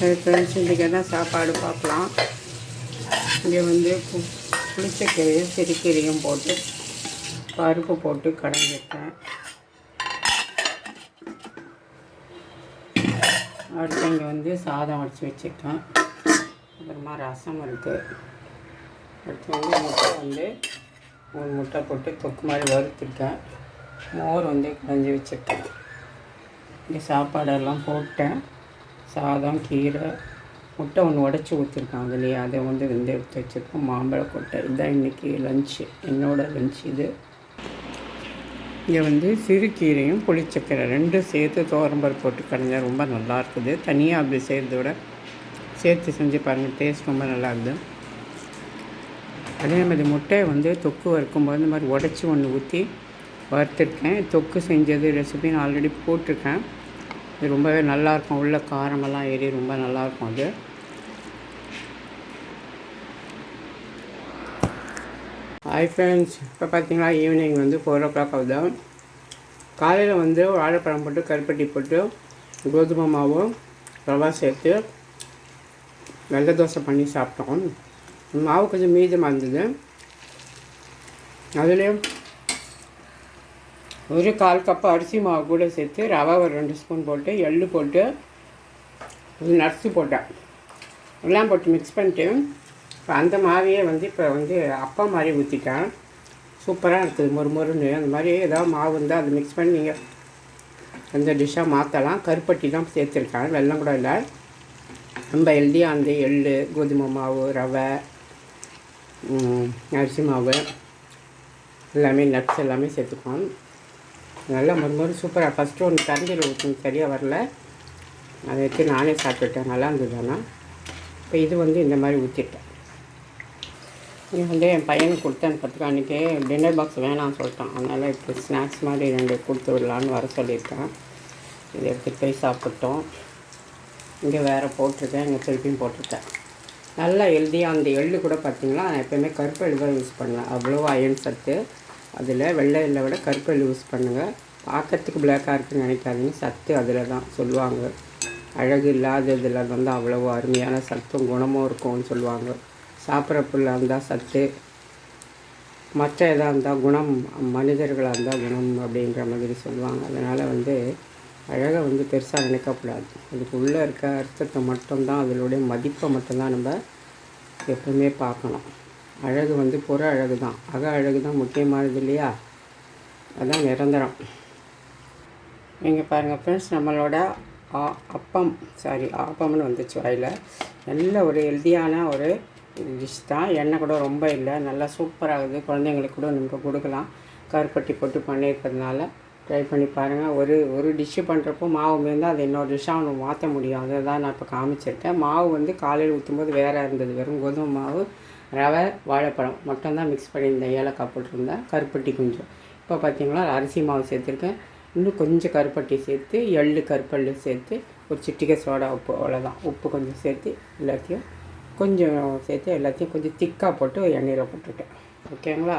Friends இன்றைக்கி என்ன சாப்பாடு பார்க்கலாம். இங்கே வந்து பு- புளிச்சக்கீரையும் சிறுக்கீரையும் போட்டு பருப்பு போட்டு கடைஞ்சிருக்கேன் அடுத்து இங்கே வந்து சாதம் வடித்து வச்சுருக்கேன். அப்புறமா ரசம் இருக்குது அடுத்து வந்து முட்டை வந்து ஒரு முட்டை போட்டு தொக்கு மாதிரி வறுத்துருக்கேன். மோர் வந்து கடைஞ்சி வச்சுருக்கேன். இங்கே சாப்பாடெல்லாம் போட்டேன். சாதம் கீரை முட்டை ஒன்று உடச்சி ஊற்றிருக்கான் அதுலேயே அதை வந்து வெந்து எடுத்து வச்சுருக்கோம். மாம்பழ கொட்டை. இதுதான் இன்றைக்கி லஞ்சு என்னோடய லஞ்ச் இது. இங்கே வந்து சிறுகீரையும் புளிச்சக்கீரை ரெண்டும் சேர்த்து தோரம்பருப்பு போட்டு கடைஞ்சால் ரொம்ப நல்லா இருக்குது. தனியாக அப்படி செய்கிறதோட விட சேர்த்து செஞ்சு பாருங்கள் டேஸ்ட் ரொம்ப நல்லா இருக்குது. அதே மாதிரி முட்டையை வந்து தொக்கு வறுக்கும்போது இந்த மாதிரி உடச்சி ஒன்று ஊற்றி வறுத்துருக்கேன். தொக்கு செஞ்சது ரெசிபி நான் ஆல்ரெடி போட்டிருக்கேன். இது ரொம்பவே நல்லாயிருக்கும். உள்ள காரமெல்லாம் ஏறி ரொம்ப நல்லாயிருக்கும் அது. ஹாய் ஃப்ரெண்ட்ஸ் இப்போ பார்த்தீங்கன்னா ஈவினிங் வந்து ஃபோர் ஓ கிளாக் ஆகுது. காலையில் வந்து வாழைப்பழம் போட்டு கருப்பட்டி போட்டு கோதுமை மாவும் ரவா சேர்த்து வெள்ளை தோசை பண்ணி சாப்பிட்டோம். மாவு கொஞ்சம் மீதமாக இருந்தது. அதுலேயும் ஒரு கால் கப்பு அரிசி மாவு கூட சேர்த்து ரவை ஒரு ரெண்டு ஸ்பூன் போட்டு எள்ளு போட்டு ஒரு நட்ஸு போட்டேன். எல்லாம் போட்டு மிக்ஸ் பண்ணிட்டு இப்போ அந்த மாவையே வந்து இப்போ வந்து அப்பா மாதிரி ஊற்றிட்டேன் சூப்பராக இருக்குது மொறு மொறுன்னு. அந்த மாதிரி ஏதாவது மாவு இருந்தால் அதை மிக்ஸ் பண்ணி நீங்கள் அந்த டிஷ்ஷாக மாற்றலாம் கருப்பட்டி தான் சேர்த்துருக்கேன் வெல்லம் கூட இல்லை. ரொம்ப ஹெல்தியாக அந்த எள்ளு கோதுமை மாவு ரவை அரிசி மாவு எல்லாமே நட்ஸ் எல்லாமே சேர்த்துக்குவோம். நல்லா மறுமறு சூப்பராக ஃபஸ்ட்டு ஒன்று கரண்டியில் ஊற்றணும் சரியாக வரல. அதை வச்சு நானே சாப்பிட்டுட்டேன் நல்லா இருந்தது ஆனால் இப்போ இது வந்து இந்த மாதிரி ஊற்றிட்டேன் இது வந்து என் பையனுக்கு கொடுத்தேன் அனுப்புறதுக்கு அன்றைக்கி டின்னர் பாக்ஸ் வேணாம்னு சொல்லிட்டான். அதனால் இப்போ ஸ்நாக்ஸ் மாதிரி ரெண்டு கொடுத்து விடலான்னு வர சொல்லியிருக்கேன். இதை எடுத்துகிட்டு போய் சாப்பிட்டோம். இங்கே வேறு போட்டிருக்கேன் இங்கே திருப்பியும் போட்டிருக்கேன். நல்லா எழுதி அந்த எள்ளு கூட பார்த்திங்கன்னா நான் எப்போயுமே கருப்பு எள்ளு தான் யூஸ் பண்ணுவேன். அவ்வளோ அயன் சத்து. அதில் வெள்ளை எள்ளை விட கருப்பல் யூஸ் பண்ணுங்கள் பார்க்கறதுக்கு பிளாக்காக இருக்குன்னு நினைக்காதீங்க. சத்து அதில் தான் சொல்லுவாங்க. அழகு இல்லாததில் வந்து அவ்வளோ அருமையான சத்தும் குணமும் இருக்கும்னு சொல்லுவாங்க. சாப்பிட்ற புல்லாக இருந்தால் சத்து. மற்ற எதாக இருந்தால் குணம் மனிதர்களாக இருந்தால் குணம் அப்படின்ற மாதிரி சொல்லுவாங்க. அதனால் வந்து அழகை வந்து பெருசாக நினைக்கக்கூடாது. அதுக்கு உள்ளே இருக்க அர்த்தத்தை மட்டும்தான் அதனுடைய மதிப்பை மட்டும்தான் நம்ம எப்பவுமே பார்க்கணும். அழகு வந்து புற அழகு தான் அக அழகு தான் முக்கியமானது இல்லையா? அதான் நிரந்தரம். இங்கே பாருங்கள் ஃப்ரெண்ட்ஸ் நம்மளோட ஆ- அப்பம் சாரி ஆப்பம்னு வந்துச்சு வாயில். நல்ல ஒரு ஹெல்த்தியான ஒரு டிஷ் தான். எண்ணெய் கூட ரொம்ப இல்லை. நல்லா சூப்பராகுது குழந்தைங்களுக்கு கூட நம்ம கொடுக்கலாம். கருப்பட்டி போட்டு பண்ணியிருக்கிறதுனால ட்ரை பண்ணி பாருங்கள் ஒரு ஒரு டிஷ்ஷு பண்ணுறப்போ மாவு மீந்தால் அது இன்னொரு டிஷ்ஷாக ஒன்று மாற்ற முடியும். அதை தான் நான் இப்போ காமிச்சிருக்கேன். மாவு வந்து காலையில் ஊற்றும்போது வேறு இருந்தது. வெறும் கோதுமை மாவு ரவை வாழைப்பழம் மட்டும்தான் மிக்ஸ் பண்ணியிருந்தேன் ஏலக்காய் போட்டிருந்தேன் கருப்பட்டி கொஞ்சம். இப்போ பார்த்தீங்களா அரிசி மாவு சேர்த்துருக்கேன். இன்னும் கொஞ்சம் கருப்பட்டி சேர்த்து எள்ளு கருப்பெள்ளு சேர்த்து ஒரு சிட்டிகை சோடா உப்பு அவ்வளோதான் உப்பு கொஞ்சம் சேர்த்து எல்லாத்தையும் கொஞ்சம் சேர்த்து எல்லாத்தையும் கொஞ்சம் திக்காக போட்டு எண்ணெயில் போட்டுருக்கேன் ஓகேங்களா?